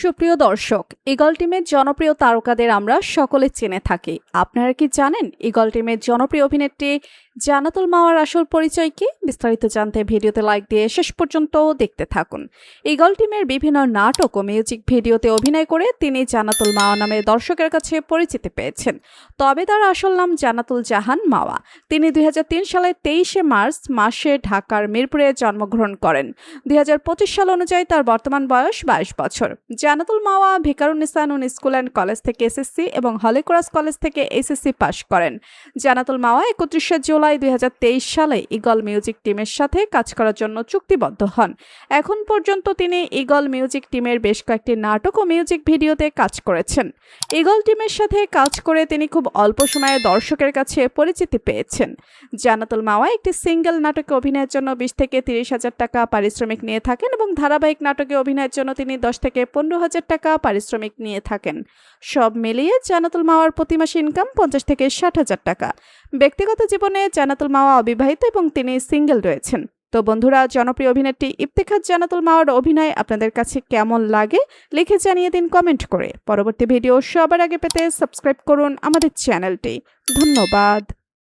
সুপ্রিয় দর্শক, ইগল টিমের জনপ্রিয় তারকাদের আমরা সকলে চেনে থাকি। আপনারা কি জানেন, ইগল টিমের জনপ্রিয় অভিনেত্রী জানাতুল মাওয়ার আসল পরিচয় কি? বিস্তারিত জানতে ভিডিওতে লাইক দিয়ে শেষ পর্যন্ত দেখতে থাকুন। ইগল টিমের বিভিন্ন নাটক ও মিউজিক ভিডিওতে অভিনয় করে তিনি জানাতুল মাওয়া নামে দর্শকের কাছে পরিচিতি পেয়েছেন। তবে তার আসল নাম জানাতুল জাহান মাওয়া। তিনি দুই সালের তেইশে মার্চ মাসে ঢাকার মিরপুরে জন্মগ্রহণ করেন। দুই হাজার পঁচিশ সাল অনুযায়ী তার বর্তমান বয়স বাইশ বছর। Jannatul Mawa Viqarunnisa Noon school and college থেকে এসএসসি এবং হলিক্রাস কলেজ থেকে এসএসসি পাশ করেন। জানাতুল মাওয়া একত্রিশে জুলাই দুই হাজার তেইশ সালে ইগল মিউজিক টিমের সাথে কাজ করার জন্য চুক্তিবদ্ধ হন। এখন পর্যন্ত তিনি ইগল মিউজিক টিমের বেশ কয়েকটি নাটক ও মিউজিক ভিডিওতে কাজ করেছেন। ইগল টিমের সাথে কাজ করে তিনি খুব অল্প সময়ে দর্শকের কাছে পরিচিতি পেয়েছেন। জানাতুল মাওয়া একটি সিঙ্গেল নাটকে অভিনয়ের জন্য বিশ থেকে তিরিশ হাজার টাকা পারিশ্রমিক নিয়ে থাকেন এবং ধারাবাহিক নাটকে অভিনয়ের জন্য তিনি দশ থেকে পনেরো হাজার টাকা পারিশ্রমিক নিয়ে থাকেন। সব মিলিয়ে জানাতুল মাওয়ার প্রতি মাসে ইনকাম পঞ্চাশ থেকে ষাট হাজার টাকা। ব্যক্তিগত জীবনে জানাতুল মাওয়া অবিবাহিত এবং তিনি সিঙ্গেল রয়েছেন। তো বন্ধুরা, জনপ্রিয় অভিনেত্রী ইফতেখাত জানাতুল মাওয়ার অভিনয় আপনাদের কাছে কেমন লাগে লিখে জানিয়ে দিন কমেন্ট করে। পরবর্তী ভিডিও সবার আগে পেতে সাবস্ক্রাইব করুন আমাদের চ্যানেলটি। ধন্যবাদ।